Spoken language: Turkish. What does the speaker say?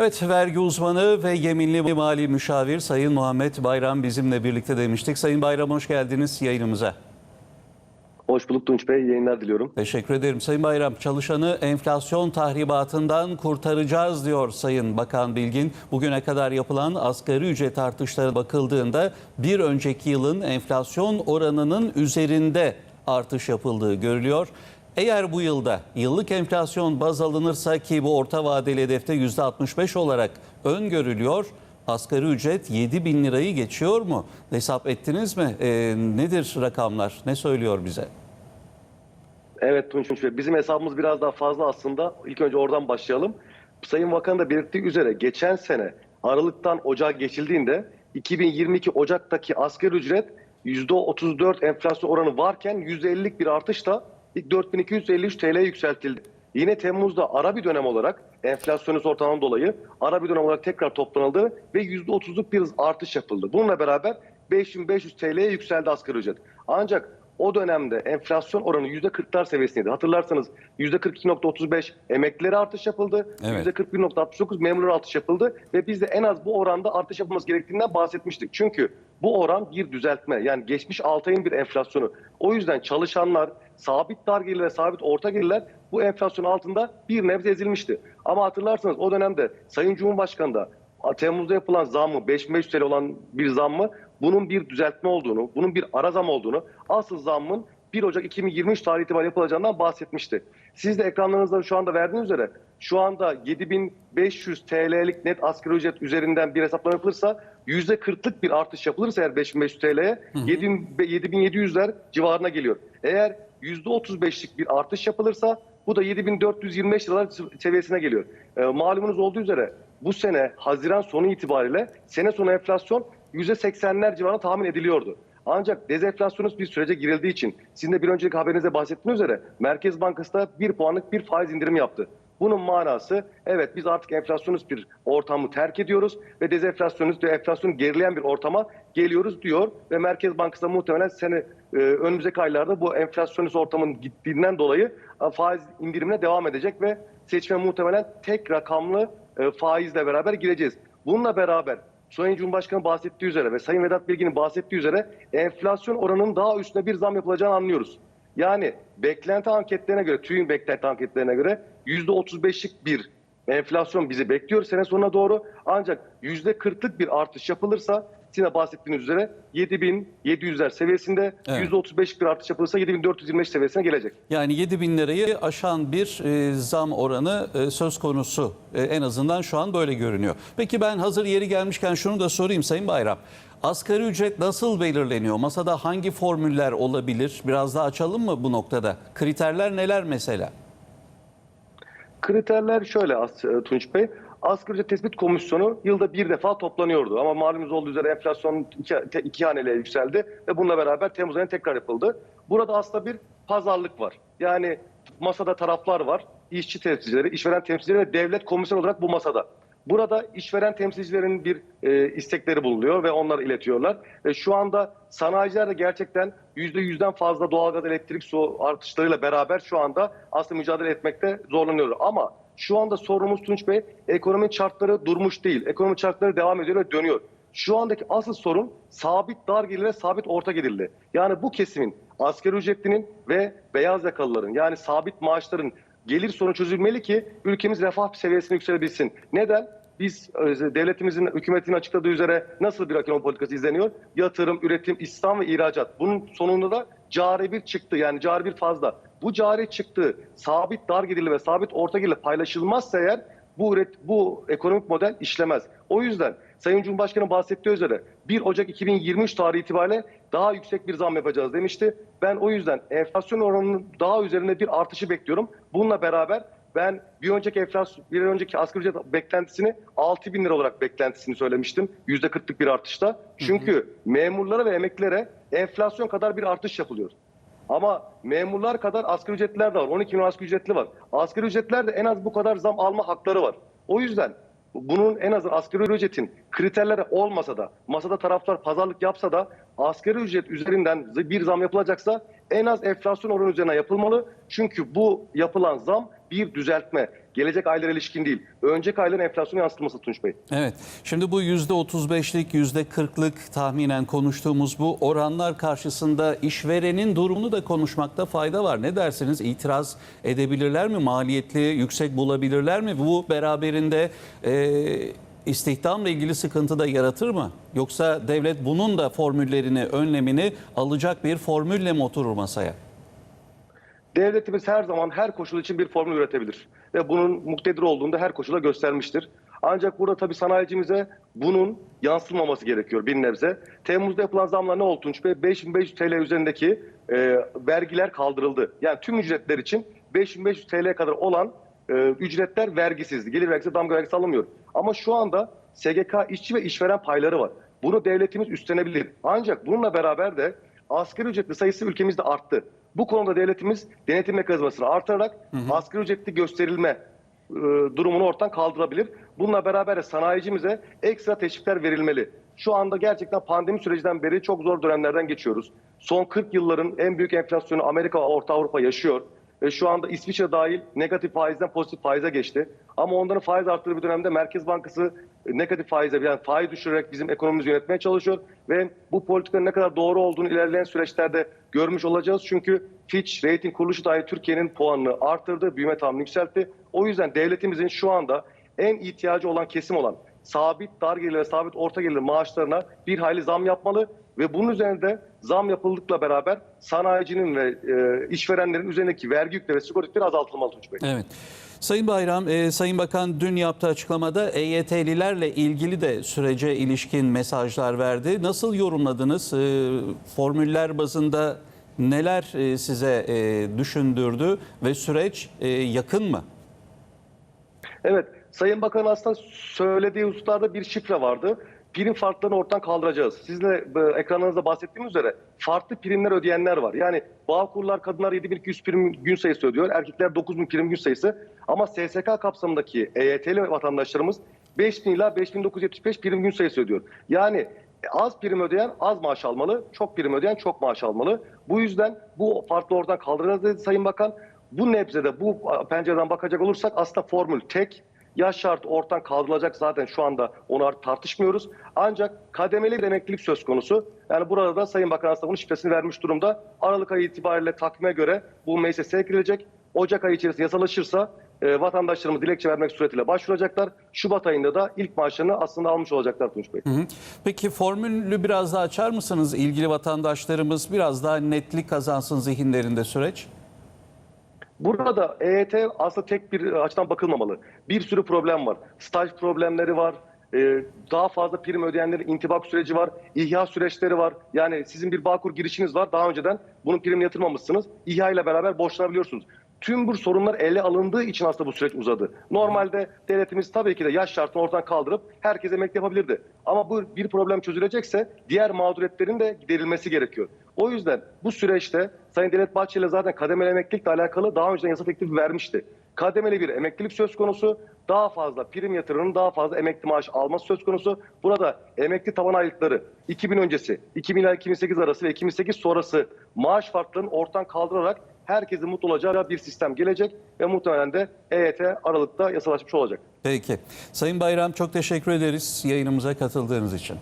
Evet, vergi uzmanı ve yeminli mali müşavir Sayın Muhammed Bayram bizimle birlikte demiştik. Sayın Bayram hoş geldiniz yayınımıza. Hoş bulduk Tunç Bey. Yayınlar diliyorum. Teşekkür ederim. Sayın Bayram, çalışanı enflasyon tahribatından kurtaracağız diyor Sayın Bakan Bilgin. Bugüne kadar yapılan asgari ücret artışları bakıldığında bir önceki yılın enflasyon oranının üzerinde artış yapıldığı görülüyor. Eğer bu yılda yıllık enflasyon baz alınırsa ki bu orta vadeli hedefte %65 olarak öngörülüyor. Asgari ücret 7 bin lirayı geçiyor mu? Hesap ettiniz mi? Ee, nedir rakamlar? Ne söylüyor bize? Evet Tunç Bey. Bizim hesabımız biraz daha fazla aslında. İlk önce oradan başlayalım. Sayın Bakan da belirttiği üzere geçen sene Aralık'tan Ocağa geçildiğinde 2022 Ocak'taki asgari ücret %34 enflasyon oranı varken %50'lik bir artışla 4253 TL'ye yükseltildi. Yine Temmuz'da ara bir dönem olarak enflasyonist ortamdan dolayı ara bir dönem olarak tekrar toplanıldı ve %30'luk bir artış yapıldı. Bununla beraber 5500 TL'ye yükseldi asgari ücret. Ancak o dönemde enflasyon oranı %40'lar seviyesindeydi. Hatırlarsanız %42.35 emeklilere artış yapıldı. Evet. %41.69 memurlara artış yapıldı. Ve biz de en az bu oranda artış yapılması gerektiğinden bahsetmiştik. Çünkü bu oran bir düzeltme. Yani geçmiş 6 ayın bir enflasyonu. O yüzden çalışanlar, sabit dar gelirler, sabit orta gelirler bu enflasyon altında bir nebze ezilmişti. Ama hatırlarsanız o dönemde Sayın Cumhurbaşkanı da Temmuz'da yapılan zammı 5500 TL olan bir zammı bunun bir düzeltme olduğunu, bunun bir ara zam olduğunu, asıl zammın 1 Ocak 2023 tarihi itibariyle yapılacağından bahsetmişti. Siz de ekranlarınızda şu anda verdiğiniz üzere şu anda 7500 TL'lik net asgari ücret üzerinden bir hesaplama yapılırsa %40'lık bir artış yapılırsa eğer 5500 TL'ye 7700'ler civarına geliyor. Eğer %35'lik bir artış yapılırsa bu da 7425 liralar seviyesine geliyor. Ee, malumunuz olduğu üzere bu sene Haziran sonu itibariyle sene sonu enflasyon %80'ler civarında tahmin ediliyordu. Ancak dezenflasyonist bir sürece girildiği için sizin de bir önceki haberinizde bahsettiğiniz üzere Merkez Bankası da 1 puanlık bir faiz indirimi yaptı. Bunun manası evet biz artık enflasyonist bir ortamı terk ediyoruz ve dezenflasyonist ve enflasyonu gerileyen bir ortama geliyoruz diyor ve Merkez Bankası da muhtemelen sene e, önümüzdeki aylarda bu enflasyonist ortamın gittiğinden dolayı e, faiz indirimine devam edecek ve seçime muhtemelen tek rakamlı e, faizle beraber gireceğiz. Bununla beraber Sayın Cumhurbaşkanı bahsettiği üzere ve Sayın Vedat Bilgin'in bahsettiği üzere enflasyon oranının daha üstüne bir zam yapılacağını anlıyoruz. Yani beklenti anketlerine göre, TÜİ'nin beklenti anketlerine göre %35'lik bir enflasyon bizi bekliyor sene sonuna doğru. Ancak %40'lık bir artış yapılırsa sizin bahsettiğiniz üzere 7700'ler seviyesinde Evet. %35'lik bir artış yapılırsa 7425 seviyesine gelecek. Yani 7 bin lirayı aşan bir e, zam oranı e, söz konusu. E, en azından şu an böyle görünüyor. Peki ben hazır yeri gelmişken şunu da sorayım Sayın Bayram. Asgari ücret nasıl belirleniyor? Masada hangi formüller olabilir? Biraz daha açalım mı bu noktada? Kriterler neler mesela? Kriterler şöyle e, Tunç Bey. Asgari ücret tespit komisyonu yılda bir defa toplanıyordu. Ama malumunuz olduğu üzere enflasyon iki, iki haneliğe yükseldi ve bununla beraber Temmuz ayında tekrar yapıldı. Burada aslında bir pazarlık var. Yani masada taraflar var. İşçi temsilcileri, işveren temsilcileri ve devlet komisyon olarak bu masada. Burada işveren temsilcilerin bir e, istekleri bulunuyor ve onlar iletiyorlar. Ve şu anda sanayiciler de gerçekten %100'den fazla doğalgaz, elektrik, su artışlarıyla beraber şu anda aslında mücadele etmekte zorlanıyor. Ama şu anda sorunumuz Tunç Bey, ekonomi şartları durmuş değil. Ekonomi şartları devam ediyor ve dönüyor. Şu andaki asıl sorun sabit dar gelirle sabit orta gelirli. Yani bu kesimin asgari ücretlinin ve beyaz yakalıların yani sabit maaşların gelir sorunu çözülmeli ki ülkemiz refah seviyesine yükselebilsin. Neden? Biz e, devletimizin, hükümetin açıkladığı üzere nasıl bir ekonomi politikası izleniyor? Yatırım, üretim, istihdam ve ihracat. Bunun sonunda da cari bir çıktı yani cari bir fazla. Bu cari çıktı sabit dar gelirli ve sabit orta gelirli paylaşılmazsa eğer bu üret, bu ekonomik model işlemez. O yüzden Sayın Cumhurbaşkanı bahsettiği üzere 1 Ocak 2023 tarihi itibariyle daha yüksek bir zam yapacağız demişti. Ben o yüzden enflasyon oranının daha üzerinde bir artışı bekliyorum. Bununla beraber ben bir önceki enflasyon, bir önceki asgari ücret beklentisini 6 bin lira olarak beklentisini söylemiştim. %40'lık bir artışta. Çünkü memurlara ve emeklilere enflasyon kadar bir artış yapılıyor. Ama memurlar kadar asgari ücretliler de var. 12 milyon asgari ücretli var. Asgari ücretliler de en az bu kadar zam alma hakları var. O yüzden bunun en az asgari ücretin kriterleri olmasa da masada taraflar pazarlık yapsa da asgari ücret üzerinden bir zam yapılacaksa en az enflasyon oranı üzerine yapılmalı. Çünkü bu yapılan zam bir düzeltme. Gelecek aylara ilişkin değil. Önceki ayların enflasyonu yansıtılması Tunç Bey. Evet. Şimdi bu %35'lik, %40'lık tahminen konuştuğumuz bu oranlar karşısında işverenin durumunu da konuşmakta fayda var. Ne dersiniz? İtiraz edebilirler mi? Maliyetli, yüksek bulabilirler mi? Bu beraberinde e, istihdamla ilgili sıkıntı da yaratır mı? Yoksa devlet bunun da formüllerini, önlemini alacak bir formülle mi oturur masaya? Devletimiz her zaman her koşul için bir formül üretebilir. Ve bunun muktedir olduğunu da her koşulda göstermiştir. Ancak burada tabii sanayicimize bunun yansıtılmaması gerekiyor bir nebze. Temmuz'da yapılan zamlar ne oldu Tunç Bey? 5500 TL üzerindeki e, vergiler kaldırıldı. Yani tüm ücretler için 5500 TL kadar olan e, ücretler vergisizdi. Gelir vergisi, damga vergisi alınmıyor. Ama şu anda SGK işçi ve işveren payları var. Bunu devletimiz üstlenebilir. Ancak bununla beraber de asgari ücretli sayısı ülkemizde arttı. Bu konuda devletimiz denetim mekanizmasını artırarak asgari ücretli gösterilme e, durumunu ortadan kaldırabilir. Bununla beraber de sanayicimize ekstra teşvikler verilmeli. Şu anda gerçekten pandemi sürecinden beri çok zor dönemlerden geçiyoruz. Son 40 yılların en büyük enflasyonu Amerika ve Orta Avrupa yaşıyor. Ve şu anda İsviçre dahil negatif faizden pozitif faize geçti. Ama onların faiz arttığı bir dönemde Merkez Bankası e, negatif faize yani faiz düşürerek bizim ekonomimizi yönetmeye çalışıyor. Ve bu politikanın ne kadar doğru olduğunu ilerleyen süreçlerde görmüş olacağız. Çünkü Fitch rating kuruluşu dahi Türkiye'nin puanını arttırdı, büyüme tahminini yükseltti. O yüzden devletimizin şu anda en ihtiyacı olan kesim olan sabit dar gelirli sabit orta gelirli maaşlarına bir hayli zam yapmalı ve bunun üzerinde zam yapıldıkla beraber sanayicinin ve e, işverenlerin üzerindeki vergi yükleri ve sigorta yükleri azaltılmalı Tunç Bey. Evet. Sayın Bayram, e, Sayın Bakan dün yaptığı açıklamada EYT'lilerle ilgili de sürece ilişkin mesajlar verdi. Nasıl yorumladınız? E, formüller bazında neler e, size e, düşündürdü ve süreç e, yakın mı? Evet, Sayın Bakan aslında söylediği hususlarda bir şifre vardı. Prim farklarını ortadan kaldıracağız. Sizle e, ekranınızda bahsettiğim üzere farklı primler ödeyenler var. Yani Bağkurlar kadınlar 7200 prim gün sayısı ödüyor. Erkekler 9000 prim gün sayısı. Ama SSK kapsamındaki EYT'li vatandaşlarımız 5000 ila 5975 prim gün sayısı ödüyor. Yani az prim ödeyen az maaş almalı, çok prim ödeyen çok maaş almalı. Bu yüzden bu farklı oradan kaldıracağız dedi Sayın Bakan. Bu nebzede bu pencereden bakacak olursak aslında formül tek. Yaş şartı ortadan kaldırılacak zaten şu anda onu artık tartışmıyoruz. Ancak kademeli bir emeklilik söz konusu. Yani burada da Sayın Bakan aslında bunun şifresini vermiş durumda. Aralık ayı itibariyle takvime göre bu meclise girilecek. Ocak ayı içerisinde yasalaşırsa e, vatandaşlarımız dilekçe vermek suretiyle başvuracaklar. Şubat ayında da ilk maaşlarını aslında almış olacaklar Tunç Bey. Hı hı. Peki formülü biraz daha açar mısınız? İlgili vatandaşlarımız biraz daha netlik kazansın zihinlerinde süreç. Burada EYT aslında tek bir açıdan bakılmamalı. Bir sürü problem var. Staj problemleri var. Ee, daha fazla prim ödeyenlerin intibak süreci var. İhya süreçleri var. Yani sizin bir Bağkur girişiniz var. Daha önceden bunun primini yatırmamışsınız. İhya ile beraber borçlanabiliyorsunuz. Tüm bu sorunlar ele alındığı için aslında bu süreç uzadı. Normalde devletimiz tabii ki de yaş şartını ortadan kaldırıp herkes emekli yapabilirdi. Ama bu bir problem çözülecekse diğer mağduriyetlerin de giderilmesi gerekiyor. O yüzden bu süreçte Sayın Devlet Bahçeli zaten kademeli emeklilikle alakalı daha önceden yasa teklifi vermişti. Kademeli bir emeklilik söz konusu. Daha fazla prim yatırımının daha fazla emekli maaş alması söz konusu. Burada emekli taban aylıkları 2000 öncesi, 2000 ila 2008 arası ve 2008 sonrası maaş farklarının ortadan kaldırarak herkesin mutlu olacağı bir sistem gelecek ve muhtemelen de EYT Aralık'ta yasalaşmış olacak. Peki. Sayın Bayram çok teşekkür ederiz yayınımıza katıldığınız için.